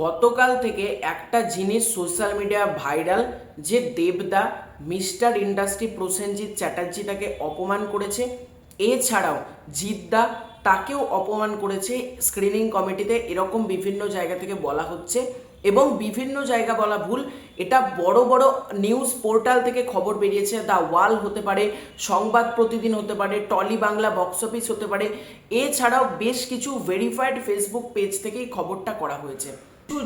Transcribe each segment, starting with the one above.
গতকাল থেকে একটা জিনিস সোশ্যাল মিডিয়া ভাইরাল যে দেবদা, মিস্টার ইন্ডাস্ট্রি প্রসেনজিৎ চ্যাটার্জি তাকে অপমান করেছে। এছাড়াও জিদ্দা তাকেও অপমান করেছে স্ক্রিনিং কমিটিতে এরকম বিভিন্ন জায়গা থেকে বলা হচ্ছে এবং বিভিন্ন জায়গা বলা ভুল। এটা বড় বড় নিউজ পোর্টাল থেকে খবর বেরিয়েছে। দ্য ওয়াল হতে পারে, সংবাদ প্রতিদিন হতে পারে, টলি বাংলা বক্স অফিস হতে পারে। এছাড়াও বেশ কিছু ভেরিফাইড ফেসবুক পেজ থেকেই খবরটা করা হয়েছে।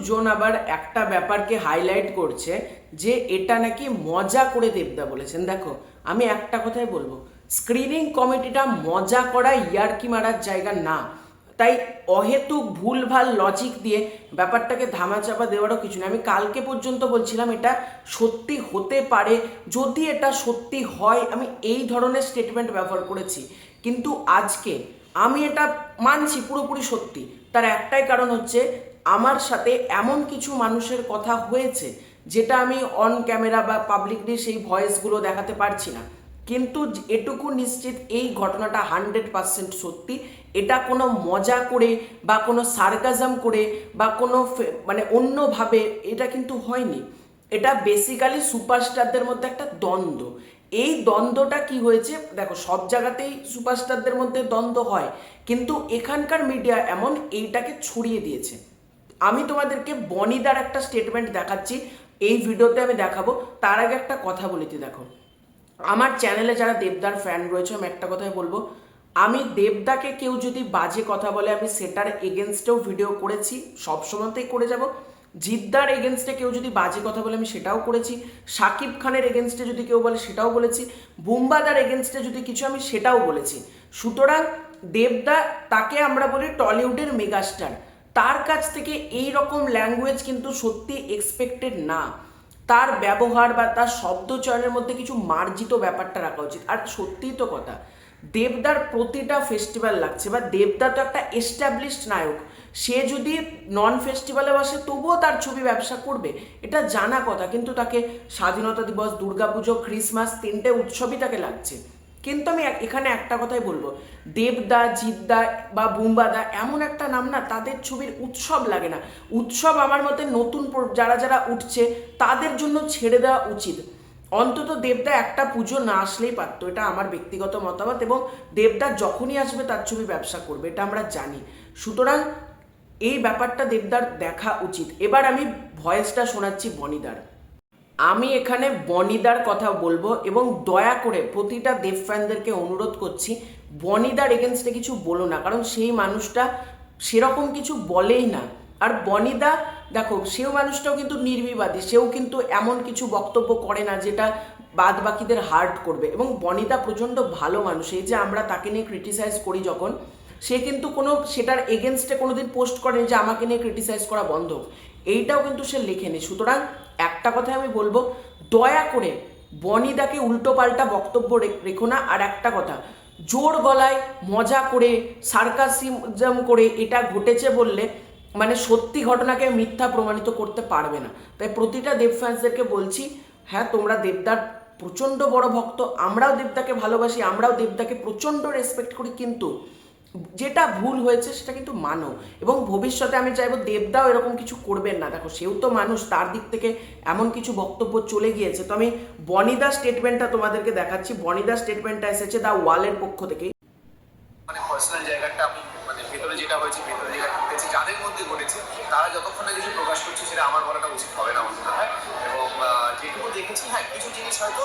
জন আবার একটা ব্যাপারকে হাইলাইট করছে যে এটা নাকি মজা করে দেবদা বলেছেন। দেখো, আমি একটা কথাই বলব স্ক্রিনিং কমিটিটা মজা করা ইয়ারকি মারার জায়গা না। তাই অহেতুক ভুলভাল লজিক দিয়ে ব্যাপারটাকে ধামাচাপা দেওয়ারও কিছু নেই। আমি কালকে পর্যন্ত বলছিলাম, এটা সত্যি হতে পারে, যদি এটা সত্যি হয়, আমি এই ধরনের স্টেটমেন্ট ব্যবহার করেছি। কিন্তু আজকে আমি এটা মানছি, পুরোপুরি সত্যি। তার একটাই কারণ হচ্ছে, আমার সাথে এমন কিছু মানুষের কথা হয়েছে, যেটা আমি অন ক্যামেরা বা পাবলিকলি সেই ভয়েসগুলো দেখাতে পারছি না। কিন্তু এটুকু নিশ্চিত, এই ঘটনাটা হান্ড্রেড পার্সেন্ট সত্যি। এটা কোনো মজা করে বা কোনো সার্কাজম করে বা কোনো মানে অন্যভাবে এটা কিন্তু হয়নি। এটা বেসিক্যালি সুপারস্টারদের মধ্যে একটা দ্বন্দ্ব। এই দ্বন্দ্বটা কি হয়েছে? দেখো, সব জায়গাতেই সুপারস্টারদের মধ্যে দ্বন্দ্ব হয়, কিন্তু এখানকার মিডিয়া এমন এইটাকে ছড়িয়ে দিয়েছে। আমি তোমাদেরকে বনিদার একটা স্টেটমেন্ট দেখাচ্ছি, এই ভিডিওতে আমি দেখাবো। তার আগে একটা কথা বলিতে দেখো। আমার চ্যানেলে যারা দেবদার ফ্যান রয়েছে, আমি একটা কথাই বলব। আমি দেবদাকে কেউ যদি বাজে কথা বলে, আমি সেটার এগেনস্টেও ভিডিও করেছি সব সময়তেই করে যাব। জিদ্দার এগেনস্টে কেউ যদি বাজে কথা বলে, আমি সেটাও করেছি। সাকিব খানের এগেনস্টে যদি কেউ বলে, সেটাও বলেছি। বুম্বাদার এগেনস্টে যদি কিছু, আমি সেটাও বলেছি। সুতরাং দেবদা, তাকে আমরা বলি টলিউডের মেগাস্টার। তার কাছ থেকে এই রকম ল্যাঙ্গুয়েজ কিন্তু সত্যি এক্সপেক্টেড না। তার ব্যবহার বা তার শব্দ চয়নের মধ্যে কিছু মার্জিত ব্যাপারটা রাখা উচিত। আর সত্যিই তো কথা দেবদার প্রতিটা ফেস্টিভ্যাল লাগছে, বা দেবদা তো একটা এস্টাবলিশড নায়ক, সে যদি নন ফেস্টিভ্যালে বসে, তবুও তার ছবি ব্যবসা করবে, এটা জানা কথা, কিন্তু তাকে স্বাধীনতা দিবস, দুর্গাপুজো ক্রিসমাস তিনটে উৎসবই তাকে লাগছে। কিন্তু আমি এখানে একটা কথাই বলব, দেবদা, জিদ্দা বা বুম্বাদা এমন একটা নাম না, তাদের ছবির উৎসব লাগে না। উৎসব আমার মতে নতুন যারা যারা উঠছে, তাদের জন্য ছেড়ে দেওয়া উচিত। অন্তত দেবদা একটা পুজো না আসলেই পারতো। এটা আমার ব্যক্তিগত মতামত এবং দেবদা যখনই আসবে তার ছবি ব্যবসা করবে, এটা আমরা জানি। সুতরাং এই ব্যাপারটা দেবদার দেখা উচিত। এবার আমি ভয়েসটা শোনাচ্ছি বনিদার। আমি এখানে বনিদার কথা বলব এবং দয়া করে প্রতিটা দেব ফ্যানদেরকে অনুরোধ করছি, বনিদার এগেনস্টে কিছু বলো না, কারণ সেই মানুষটা সেরকম কিছু বলেই না। আর বনিদা দেখো, সেও মানুষটাও কিন্তু নির্বিবাদী, সেও কিন্তু এমন কিছু বক্তব্য করে না যেটা বাদ বাকিদের হার্ট করবে। এবং বনিদা প্রচণ্ড ভালো মানুষ, এই যে আমরা তাকে নিয়ে ক্রিটিসাইজ করি যখন, সে কিন্তু কোনো, সেটার এগেনস্টে কোনোদিন পোস্ট করেনি যে আমাকে নিয়ে ক্রিটিসাইজ করা বন্ধ। এইটাও কিন্তু সে লেখেনি। সুতরাং একটা কথা আমি বলব, দয়া করে বনিদাকে উল্টো পাল্টা বক্তব্য রেখো না। আর একটা কথা, জোর গলায় মজা করে সার্কাসিজম করে এটা ঘটেছে বললে মানে সত্যি ঘটনাকে মিথ্যা প্রমাণিত করতে পারবে না। তাই প্রতিটা দেব ফ্যান্সদেরকে বলছি হ্যাঁ তোমরা দেবদার প্রচণ্ড বড় ভক্ত, আমরাও দেবদাকে ভালোবাসি, আমরাও দেবদাকে প্রচণ্ড রেসপেক্ট করি, কিন্তু যেটা ভুল হয়েছে সেটা কিন্তু মানো। এবং ভবিষ্যতে আমি চাইব দেবদাও এরকম কিছু করবেন না। দেখো, সেও তো মানুষ, তার দিক থেকে এমন কিছু বক্তব্য চলে গিয়েছে। তো আমি বনিদা স্টেটমেন্টটা তোমাদেরকে দেখাচ্ছি। বনিদা স্টেটমেন্টটা এসেছে দা ওয়ালের পক্ষ থেকে। তারা যতক্ষণ না কিছু প্রকাশ করছে সেটা আমার বলাটা উচিত হবে না মনে হয়। এবং যেটুকু দেখেছি হ্যাঁ কিছু জিনিস হয়তো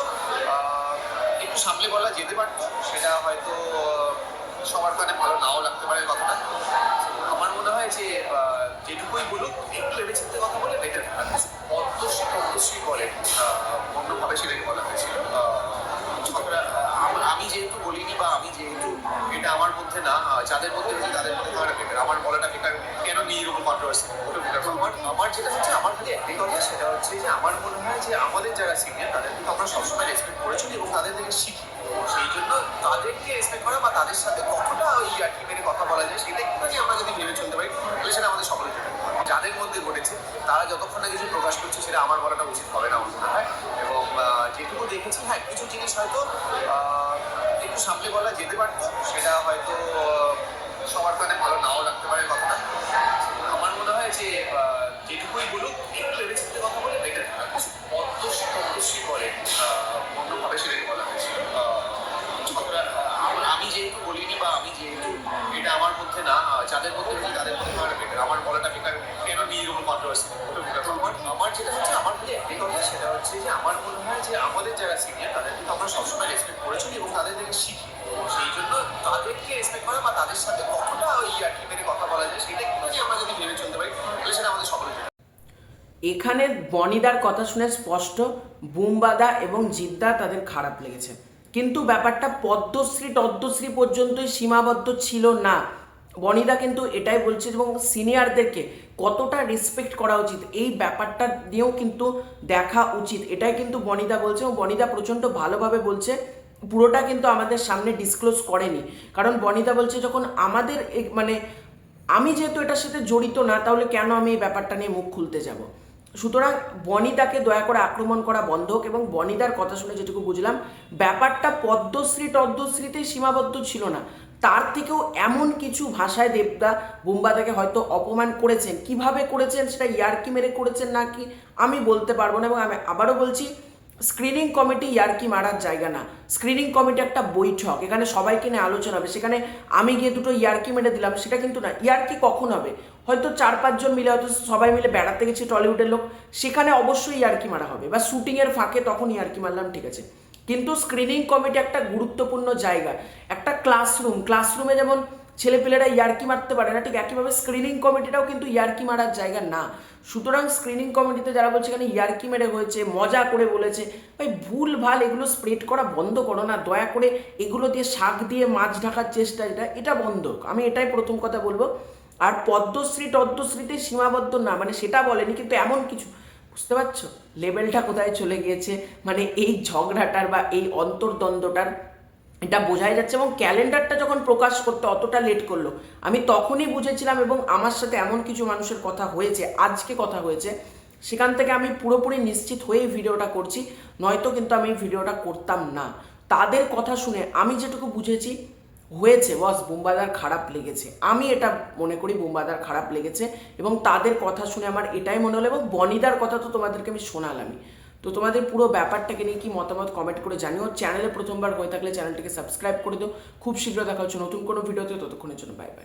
একটু সামলে বলা যেতে পারতো। সেটা হয়তো সবার কানে ভালো নাও লাগতে পারে কথাটা। আমার মনে হয় যে যেটুকুই বলুক, একটু ভেবে চিন্তে কথা বলে বেটার পদ্মশ্রী পদ্মশ্রী বলে অন্যভাবে সেটাকে বলা হয়েছিল বা আমি যেহেতু এটা আমার মধ্যে না যাদের মধ্যে হয়েছে তাদের মধ্যে করাটা বেটার আমার বলাটা বেটার কেন নিয়ে এরকম কন্ট্রোভার্সি আমার আমার যেটা হচ্ছে, আমার খালি একটাই কথা, সেটা হচ্ছে যে আমার মনে হয় যে আমাদের যারা সিনিয়র তাদের কিন্তু আমরা সবসময় রেসপেক্ট করেছি এবং তাদের থেকে শিখি। সেই জন্য তাদেরকে রেসপেক্ট করা বা তাদের সাথে কতটা ওই ইয়ার্কি মেরে কথা বলা যায়, সেটা একটুখানি আমরা যদি ভেবে চলতে পারি, তাহলে সেটা আমাদের সকলের যাদের মধ্যে ঘটেছে, তারা যতক্ষণ না কিছু প্রকাশ করছে, সেটা আমার বলাটা উচিত হবে না দেখেছি হ্যাঁ কিছু জিনিস হয়তো একটু সামনে বলা যেতে পারতো, সেটা হয়তো সবার কানে ভালো নাও লাগতে পারে কথাটা। আমার মনে হয় যে যেটুকুই বলুক, একটু ভেবে কথা বলে বেটার পদ্মশ্রী পদ্মশ্রী বলে অন্যভাবে সেটাকে বলা হয়েছিল। আমি যেহেতু বলিনি বা আমি যেহেতু এটা আমার মধ্যে না যাদের মধ্যে বলি তাদের মধ্যে আমার বেটার আমার বলাটা বেকার, কেন নিয়ে এরকম কন্ট্রোভার্সি আমার যেটা হচ্ছে, আমার মধ্যে একটাই কথা হচ্ছে যে আমার মনে হয় যে আমাদের যারা সিনিয়র তাদের কিন্তু আমরা সবসময় রেসপেক্ট করেছি এবং তাদের থেকে শিখি সেই জন্য তাদেরকে রেসপেক্ট করা বা তাদের সাথে কতটা ওই ইয়ার্কি মেরে কথা বলা যায়, সেটা কিন্তু যে আমরা যদি ভেবে চলতে পারি, তাহলে সেটা আমাদের সকলের জন্য। এখানে বনিদার কথা শুনে স্পষ্ট, বুমবাদা এবং জিদ্দা তাদের খারাপ লেগেছে। কিন্তু ব্যাপারটা পদ্মশ্রী, টদ্মশ্রী পর্যন্তই সীমাবদ্ধ ছিল না। বনিদা কিন্তু এটাই বলছে এবং সিনিয়রদেরকে কতটা রেসপেক্ট করা উচিত? এই ব্যাপারটা নিয়েও কিন্তু দেখা উচিত। এটাই কিন্তু বনিদা বলছে এবং বনিদা প্রচণ্ড ভালোভাবে বলছে। পুরোটা কিন্তু আমাদের সামনে ডিসক্লোজ করেনি। কারণ বনিদা বলছে, যখন আমাদের মানে আমি যেহেতু এটার সাথে জড়িত না, তাহলে কেন আমি এই ব্যাপারটা নিয়ে মুখ খুলতে যাব? সুতরাং বনিতাকে দয়া করে আক্রমণ করা বন্ধ হোক এবং বনিতার কথা শুনে যেটুকু বুঝলাম, ব্যাপারটা পদ্মশ্রী টদ্মশ্রীতেই সীমাবদ্ধ ছিল না। তার থেকেও এমন কিছু ভাষায় দেবদা বুম্বাদাকে হয়তো অপমান করেছেন। কীভাবে করেছেন সেটা ইয়ার্কি মেরে করেছেন নাকি আমি বলতে পারব না এবং আমি আবারও বলছি স্ক্রিনিং কমিটি ইয়ার্কি মারার জায়গা না। স্ক্রিনিং কমিটি একটা বৈঠক, এখানে সবাইকে নিয়ে আলোচনা হবে। সেখানে আমি গিয়ে দুটো ইয়ার্কি মেরে দিলাম, সেটা কিন্তু না। ইয়ার্কি কখন হবে? হয়তো চার পাঁচজন মিলে হয়তো সবাই মিলে বেড়াতে গেছি টলিউডের লোক, সেখানে অবশ্যই ইয়ার্কি মারা হবে। বা শুটিংয়ের ফাঁকে তখন ইয়ার্কি মারলাম, ঠিক আছে। কিন্তু স্ক্রিনিং কমিটি একটা গুরুত্বপূর্ণ জায়গা, একটা ক্লাসরুম ক্লাসরুমে যেমন ছেলেপেলেরা ইয়ার্কি মারতে পারে না, ঠিক একইভাবে স্ক্রিনিং কমিটিটাও কিন্তু ইয়ার্কি মারার জায়গা না। সুতরাং স্ক্রিনিং কমিটিতে যারা বলছে এখানে ইয়ার্কি মেরে হয়েছে, মজা করে বলেছে, ভাই ভুল ভালো, এগুলো স্প্রেড করা বন্ধ করো না, দয়া করে এগুলো দিয়ে শাক দিয়ে মাছ ঢাকার চেষ্টা, এটা এটা বন্ধ। আমি এটাই প্রথম কথা বলব। আর পদ্মশ্রী টদ্মশ্রীতে সীমাবদ্ধ না মানে সেটা বলেনি, কিন্তু এমন কিছু। বুঝতে পারছ? লেভেলটা কোথায় চলে গিয়েছে? মানে এই ঝগড়াটার বা এই অন্তর্দ্বন্দ্বটার, এটা বোঝাই যাচ্ছে এবং ক্যালেন্ডারটা যখন প্রকাশ করতে অতটা লেট করল, আমি তখনই বুঝেছিলাম এবং আমার সাথে এমন কিছু মানুষের কথা হয়েছে, আজকে কথা হয়েছে, সেখান থেকে আমি পুরোপুরি নিশ্চিত হয়েই ভিডিওটা করছি, নয়তো কিন্তু আমি ভিডিওটা করতাম না। তাদের কথা শুনে আমি যেটুকু বুঝেছি হয়েছে বস বুম্বাদার খারাপ লেগেছে। আমি এটা মনে করি বুম্বাদার খারাপ লেগেছে এবং তাদের কথা শুনে আমার এটাই মনে হলো এবং বনিদার কথা তো তোমাদেরকে আমি শোনালামই। তো তোমাদের পুরো ব্যাপারটাকে নিয়ে কি মতামত কমেন্ট করে জানিও। চ্যানেলে প্রথমবার হয়ে থাকলে চ্যানেলটিকে সাবস্ক্রাইব করে দিও। খুব শীঘ্র দেখা হচ্ছে নতুন কোনো ভিডিওতে ততক্ষণের জন্য বাই বাই